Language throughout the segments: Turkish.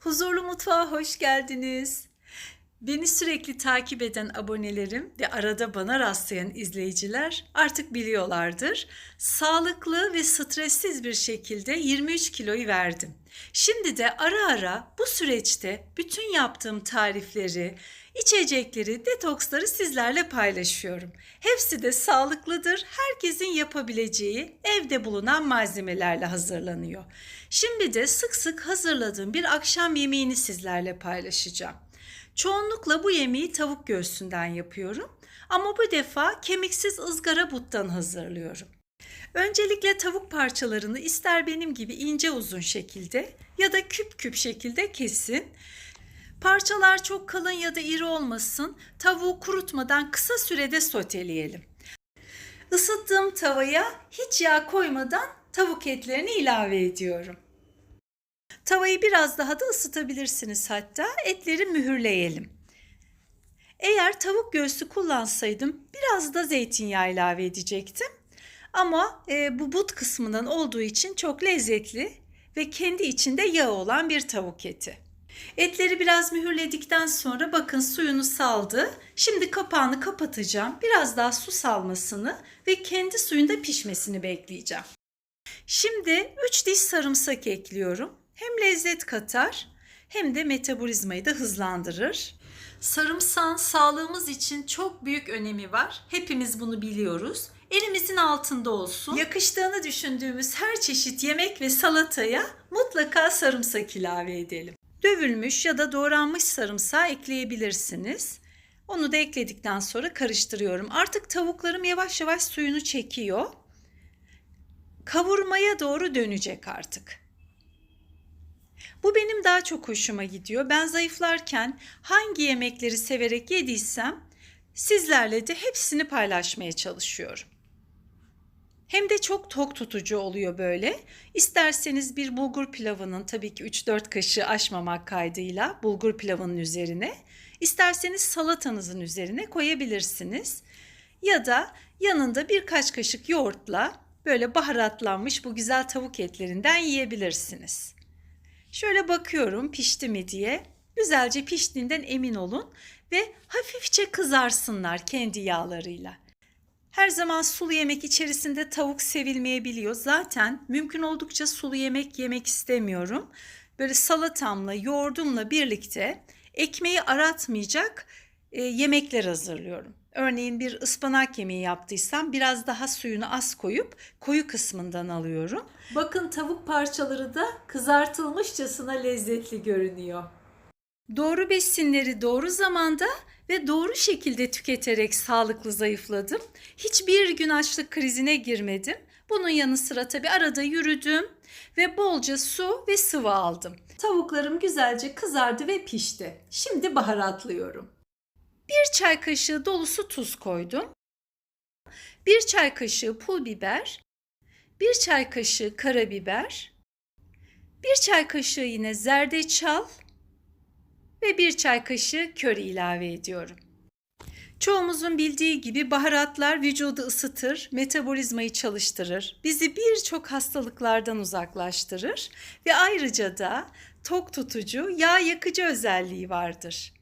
Huzurlu Mutfağa hoş geldiniz. Beni sürekli takip eden abonelerim ve arada bana rastlayan izleyiciler artık biliyorlardır. Sağlıklı ve stressiz bir şekilde 23 kiloyu verdim. Şimdi de ara ara bu süreçte bütün yaptığım tarifleri, içecekleri, detoksları sizlerle paylaşıyorum. Hepsi de sağlıklıdır. Herkesin yapabileceği evde bulunan malzemelerle hazırlanıyor. Şimdi de sık sık hazırladığım bir akşam yemeğini sizlerle paylaşacağım. Çoğunlukla bu yemeği tavuk göğsünden yapıyorum ama bu defa kemiksiz ızgara buttan hazırlıyorum. Öncelikle tavuk parçalarını ister benim gibi ince uzun şekilde ya da küp küp şekilde kesin. Parçalar çok kalın ya da iri olmasın. Tavuğu kurutmadan kısa sürede soteleyelim. Isıttığım tavaya hiç yağ koymadan tavuk etlerini ilave ediyorum. Tavayı biraz daha da ısıtabilirsiniz hatta. Etleri mühürleyelim. Eğer tavuk göğsü kullansaydım biraz da zeytinyağı ilave edecektim. Ama e, bu but kısmından olduğu için çok lezzetli ve kendi içinde yağ olan bir tavuk eti. Etleri biraz mühürledikten sonra bakın suyunu saldı. Şimdi kapağını kapatacağım. Biraz daha su salmasını ve kendi suyunda pişmesini bekleyeceğim. Şimdi 3 diş sarımsak ekliyorum. Hem lezzet katar hem de metabolizmayı da hızlandırır. Sarımsağın sağlığımız için çok büyük önemi var. Hepimiz bunu biliyoruz. Elimizin altında olsun. Yakıştığını düşündüğümüz her çeşit yemek ve salataya mutlaka sarımsak ilave edelim. Dövülmüş ya da doğranmış sarımsağı ekleyebilirsiniz. Onu da ekledikten sonra karıştırıyorum. Artık tavuklarım yavaş yavaş suyunu çekiyor. Kavurmaya doğru dönecek artık. Bu benim daha çok hoşuma gidiyor. Ben zayıflarken hangi yemekleri severek yediysem sizlerle de hepsini paylaşmaya çalışıyorum. Hem de çok tok tutucu oluyor böyle. İsterseniz bir bulgur pilavının tabii ki 3-4 kaşığı aşmamak kaydıyla bulgur pilavının üzerine, isterseniz salatanızın üzerine koyabilirsiniz. Ya da yanında birkaç kaşık yoğurtla böyle baharatlanmış bu güzel tavuk etlerinden yiyebilirsiniz. Şöyle bakıyorum pişti mi diye. Güzelce piştiğinden emin olun ve hafifçe kızarsınlar kendi yağlarıyla. Her zaman sulu yemek içerisinde tavuk sevilmeyebiliyor. Zaten mümkün oldukça sulu yemek yemek istemiyorum. Böyle salatamla, yoğurdumla birlikte ekmeği aratmayacak e, yemekler hazırlıyorum. Örneğin bir ıspanak yemeği yaptıysam biraz daha suyunu az koyup koyu kısmından alıyorum. Bakın tavuk parçaları da kızartılmışçasına lezzetli görünüyor. Doğru besinleri doğru zamanda ve doğru şekilde tüketerek sağlıklı zayıfladım. Hiçbir gün açlık krizine girmedim. Bunun yanı sıra tabii arada yürüdüm ve bolca su ve sıvı aldım. Tavuklarım güzelce kızardı ve pişti. Şimdi baharatlıyorum. Bir çay kaşığı dolusu tuz koydum. Bir çay kaşığı pul biber. Bir çay kaşığı karabiber. Bir çay kaşığı yine zerdeçal ve bir çay kaşığı köri ilave ediyorum. Çoğumuzun bildiği gibi baharatlar vücudu ısıtır, metabolizmayı çalıştırır, bizi birçok hastalıklardan uzaklaştırır ve ayrıca da tok tutucu, yağ yakıcı özelliği vardır.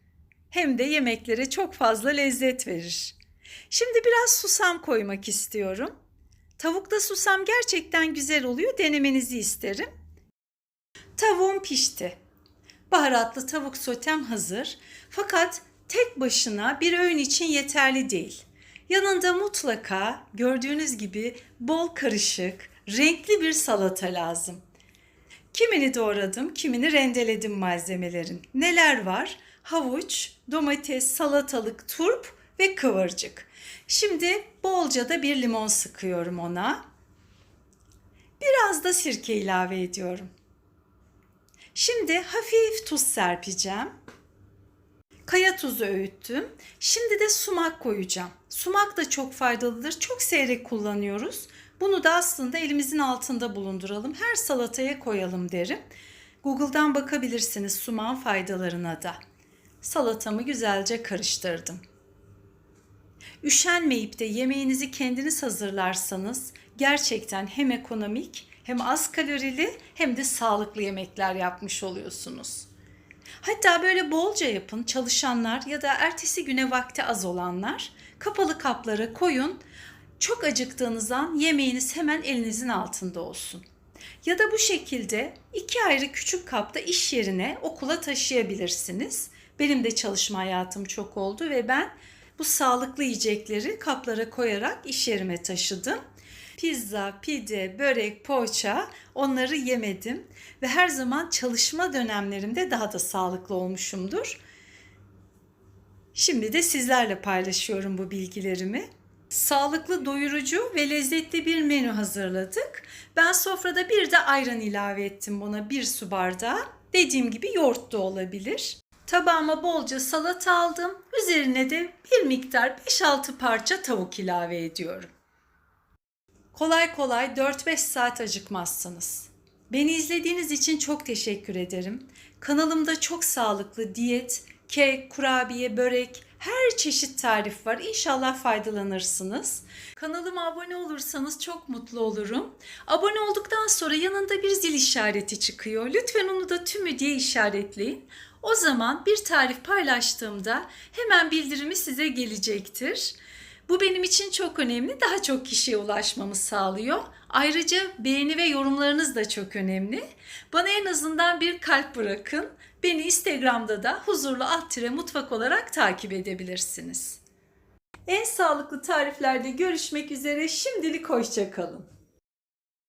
Hem de yemeklere çok fazla lezzet verir. Şimdi biraz susam koymak istiyorum. Tavukta susam gerçekten güzel oluyor, denemenizi isterim. Tavuğum pişti. Baharatlı tavuk sotem hazır. Fakat tek başına bir öğün için yeterli değil. Yanında mutlaka gördüğünüz gibi bol karışık, renkli bir salata lazım. Kimini doğradım, kimini rendeledim malzemelerin. Neler var? Havuç, domates, salatalık, turp ve kıvırcık. Şimdi bolca da bir limon sıkıyorum ona. Biraz da sirke ilave ediyorum. Şimdi hafif tuz serpeceğim. Kaya tuzu öğüttüm. Şimdi de sumak koyacağım. Sumak da çok faydalıdır. Çok seyrek kullanıyoruz. Bunu da aslında elimizin altında bulunduralım. Her salataya koyalım derim. Google'dan bakabilirsiniz sumağın faydalarına da. Salatamı güzelce karıştırdım. Üşenmeyip de yemeğinizi kendiniz hazırlarsanız gerçekten hem ekonomik hem az kalorili hem de sağlıklı yemekler yapmış oluyorsunuz. Hatta böyle bolca yapın çalışanlar ya da ertesi güne vakti az olanlar. Kapalı kaplara koyun. Çok acıktığınız an yemeğiniz hemen elinizin altında olsun. Ya da bu şekilde iki ayrı küçük kapta iş yerine okula taşıyabilirsiniz. Benim de çalışma hayatım çok oldu ve ben bu sağlıklı yiyecekleri kaplara koyarak iş yerime taşıdım. Pizza, pide, börek, poğaça onları yemedim ve her zaman çalışma dönemlerimde daha da sağlıklı olmuşumdur. Şimdi de sizlerle paylaşıyorum bu bilgilerimi. Sağlıklı, doyurucu ve lezzetli bir menü hazırladık. Ben sofrada bir de ayran ilave ettim buna bir su bardağı. Dediğim gibi yoğurt da olabilir. Tabağıma bolca salata aldım. Üzerine de bir miktar 5-6 parça tavuk ilave ediyorum. Kolay kolay 4-5 saat acıkmazsınız. Beni izlediğiniz için çok teşekkür ederim. Kanalımda çok sağlıklı diyet, kek, kurabiye, börek, her çeşit tarif var. İnşallah faydalanırsınız. Kanalıma abone olursanız çok mutlu olurum. Abone olduktan sonra yanında bir zil işareti çıkıyor. Lütfen onu da tümü diye işaretleyin. O zaman bir tarif paylaştığımda hemen bildirimi size gelecektir. Bu benim için çok önemli. Daha çok kişiye ulaşmamı sağlıyor. Ayrıca beğeni ve yorumlarınız da çok önemli. Bana en azından bir kalp bırakın. Beni Instagram'da da huzurlu alt tire mutfak olarak takip edebilirsiniz. En sağlıklı tariflerde görüşmek üzere. Şimdilik hoşçakalın.